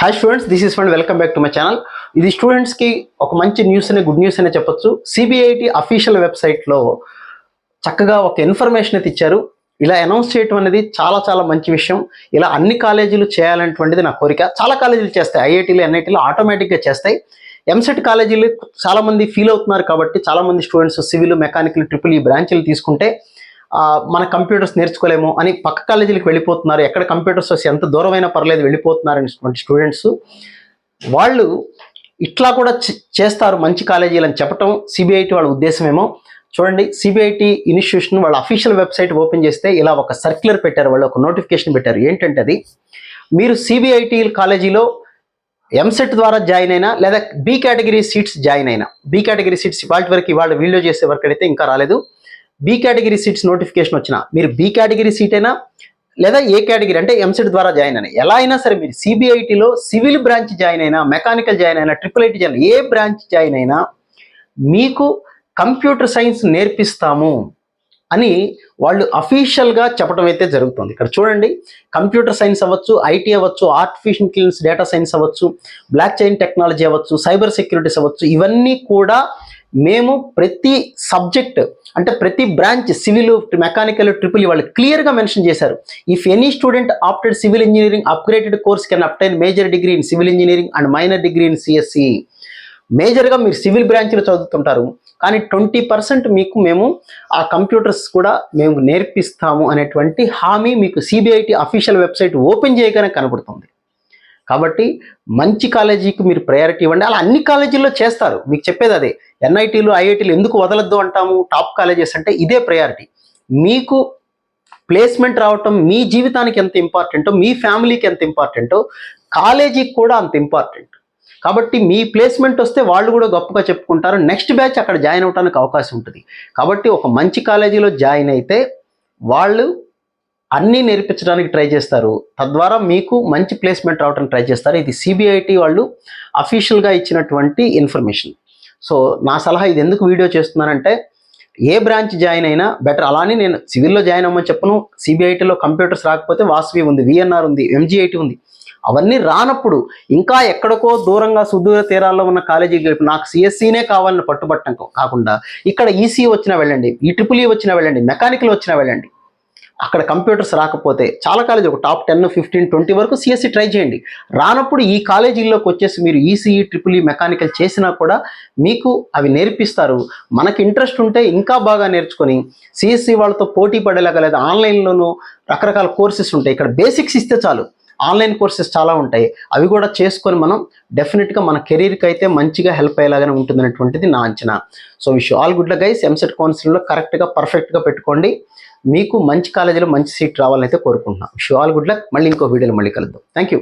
Hi students this is fund welcome back to my channel ఇది స్టూడెంట్స్కి ఒక మంచి న్యూస్ అనే గుడ్ న్యూస్ అనే చెప్పొచ్చు. సిబిఐటి అఫీషియల్ వెబ్సైట్లో చక్కగా ఒక ఇన్ఫర్మేషన్ అయితే ఇచ్చారు. ఇలా అనౌన్స్ చేయటం అనేది చాలా చాలా మంచి విషయం. ఇలా అన్ని కాలేజీలు చేయాలనేటువంటిది నా కోరిక. చాలా కాలేజీలు చేస్తాయి. ఐఐటీలు ఎన్ఐటీలు ఆటోమేటిక్గా చేస్తాయి. ఎంసెట్ కాలేజీలు చాలా మంది ఫీల్ అవుతున్నారు కాబట్టి చాలామంది students civil mechanical triple E బ్రాంచీలు తీసుకుంటే మన కంప్యూటర్స్ నేర్చుకోలేము అని పక్క కాలేజీలకు వెళ్ళిపోతున్నారు. ఎక్కడ కంప్యూటర్స్ వస్తే ఎంత దూరమైనా పర్లేదు వెళ్ళిపోతున్నారు అనేటువంటి స్టూడెంట్స్. వాళ్ళు ఇట్లా కూడా చే- చేస్తారు మంచి కాలేజీలు అని చెప్పటం సిబిఐటి వాళ్ళ ఉద్దేశమేమో. చూడండి సిబిఐటి ఇన్స్టిట్యూషన్ వాళ్ళ అఫీషియల్ వెబ్సైట్ ఓపెన్ చేస్తే ఇలా ఒక సర్క్యులర్ పెట్టారు వాళ్ళు ఒక నోటిఫికేషన్ పెట్టారు. ఏంటంటే అది మీరు సిబిఐటి కాలేజీలో ఎంసెట్ ద్వారా జాయిన్ అయినా లేదా బి కేటగిరీ సీట్స్ జాయిన్ అయినా బి కేటగిరీ సీట్స్ ఇవాళ వరకు ఇవాళ వీడియో చేసే వరకు అయితే ఇంకా రాలేదు. బి కేటగిరీ సీట్స్ నోటిఫికేషన్ వచ్చిన మీరు బి కేటగిరీ సీట్ అయినా లేదా ఏ కేటగిరీ అంటే ఎంసెట్ ద్వారా జాయిన్ అయినా ఎలా అయినా సరే మీరు సిబిఐటిలో సివిల్ బ్రాంచ్ జాయిన్ అయినా మెకానికల్ జాయిన్ అయినా ట్రిపుల్ ఐటీ జాయిన్ ఏ బ్రాంచ్ జాయిన్ అయినా మీకు కంప్యూటర్ సైన్స్ నేర్పిస్తాము అని వాళ్ళు అఫీషియల్గా చెప్పడం అయితే జరుగుతుంది. ఇక్కడ చూడండి కంప్యూటర్ సైన్స్ అవ్వచ్చు ఐటీ అవ్వచ్చు ఆర్టిఫిషియల్ ఇంటెలిజెన్స్ డేటా సైన్స్ అవ్వచ్చు బ్లాక్ చైన్ టెక్నాలజీ అవ్వచ్చు సైబర్ సెక్యూరిటీస్ అవ్వచ్చు ఇవన్నీ కూడా మేము ప్రతి సబ్జెక్ట్ అంటే ప్రతి బ్రాంచ్ సివిల్ మెకానికల్ ట్రిపుల్ వాళ్ళు క్లియర్గా మెన్షన్ చేశారు. If any student opted civil engineering upgraded course can obtain major degree in civil engineering and minor degree in CSE మేజర్గా మీరు సివిల్ బ్రాంచ్లో చదువుతుంటారు. కానీ ట్వంటీ పర్సెంట్ మీకు మేము ఆ కంప్యూటర్స్ కూడా మేము నేర్పిస్తాము అనేటువంటి హామీ మీకు సిబిఐటి అఫీషియల్ వెబ్సైట్ ఓపెన్ చేయగానే కనబడుతుంది. కాబట్టి మంచి కాలేజీకి మీరు ప్రయారిటీ ఇవ్వండి. అలా అన్ని కాలేజీల్లో చేస్తారు. మీకు చెప్పేది అదే. ఎన్ఐటీలు ఐఐటీలు ఎందుకు వదలద్దు అంటాము? టాప్ కాలేజెస్ అంటే ఇదే ప్రయారిటీ మీకు ప్లేస్మెంట్ రావటం మీ జీవితానికి ఎంత ఇంపార్టెంటో మీ ఫ్యామిలీకి ఎంత ఇంపార్టెంటో కాలేజీకి కూడా అంత ఇంపార్టెంట్ కాబట్టి మీ ప్లేస్మెంట్ వస్తే వాళ్ళు కూడా గొప్పగా చెప్పుకుంటారు. నెక్స్ట్ బ్యాచ్ అక్కడ జాయిన్ అవడానికి అవకాశం ఉంటుంది. కాబట్టి ఒక మంచి కాలేజీలో జాయిన్ అయితే వాళ్ళు అన్నీ నేర్పించడానికి ట్రై చేస్తారు. తద్వారా మీకు మంచి ప్లేస్మెంట్ రావడానికి ట్రై చేస్తారు. ఇది సిబిఐటి వాళ్ళు అఫీషియల్గా ఇచ్చినటువంటి ఇన్ఫర్మేషన్. సో నా సలహా ఇది ఎందుకు వీడియో చేస్తున్నానంటే ఏ బ్రాంచ్ జాయిన్ అయినా బెటర్. అలానే నేను సివిల్లో జాయిన్ అవ్వమని చెప్పను. సిబిఐటీలో కంప్యూటర్స్ రాకపోతే వాసవి ఉంది విఎన్ఆర్ ఉంది ఎంజీఐటి ఉంది. అవన్నీ రానప్పుడు ఇంకా ఎక్కడికో దూరంగా సుదూర తీరాల్లో ఉన్న కాలేజీకి నాకు సిఎస్సీనే కావాలని పట్టుబట్టం కాకుండా ఇక్కడ ఈసీ వచ్చినా వెళ్ళండి ఈ ట్రిపుల్ ఈ వచ్చినా వెళ్ళండి మెకానికల్ వచ్చినా వెళ్ళండి. అక్కడ కంప్యూటర్స్ రాకపోతే చాలా కాలేజ్ ఒక టాప్ టెన్ ఫిఫ్టీన్ ట్వంటీ వరకు సిఎస్సి ట్రై చేయండి. రానప్పుడు ఈ కాలేజీల్లోకి వచ్చేసి మీరు ఈసీఈ ట్రిపుల్ ఈ మెకానికల్ చేసినా కూడా మీకు అవి నేర్పిస్తారు. మనకి ఇంట్రెస్ట్ ఉంటే ఇంకా బాగా నేర్చుకొని సిఎస్సి వాళ్ళతో పోటీ పడేలాగా లేదా ఆన్లైన్లోనూ రకరకాల కోర్సెస్ ఉంటాయి. ఇక్కడ బేసిక్స్ ఇస్తే చాలు. ఆన్లైన్ కోర్సెస్ చాలా ఉంటాయి. అవి కూడా చేసుకొని మనం డెఫినెట్గా మన కెరీర్కి అయితే మంచిగా హెల్ప్ అయ్యేలాగానే ఉంటుంది అనేటువంటిది నా అంచనా. So wish all good guys EAMCET కౌన్సిలింగ్లో కరెక్ట్గా పర్ఫెక్ట్గా పెట్టుకోండి. మీకు మంచి కాలేజీలో మంచి సీట్ రావాలని అయితే కోరుకుంటున్నాను విష్ ఆల్ గుడ్ లక్. మళ్ళీ ఇంకో వీడియోలో మళ్ళీ కలుద్దాం. Thank you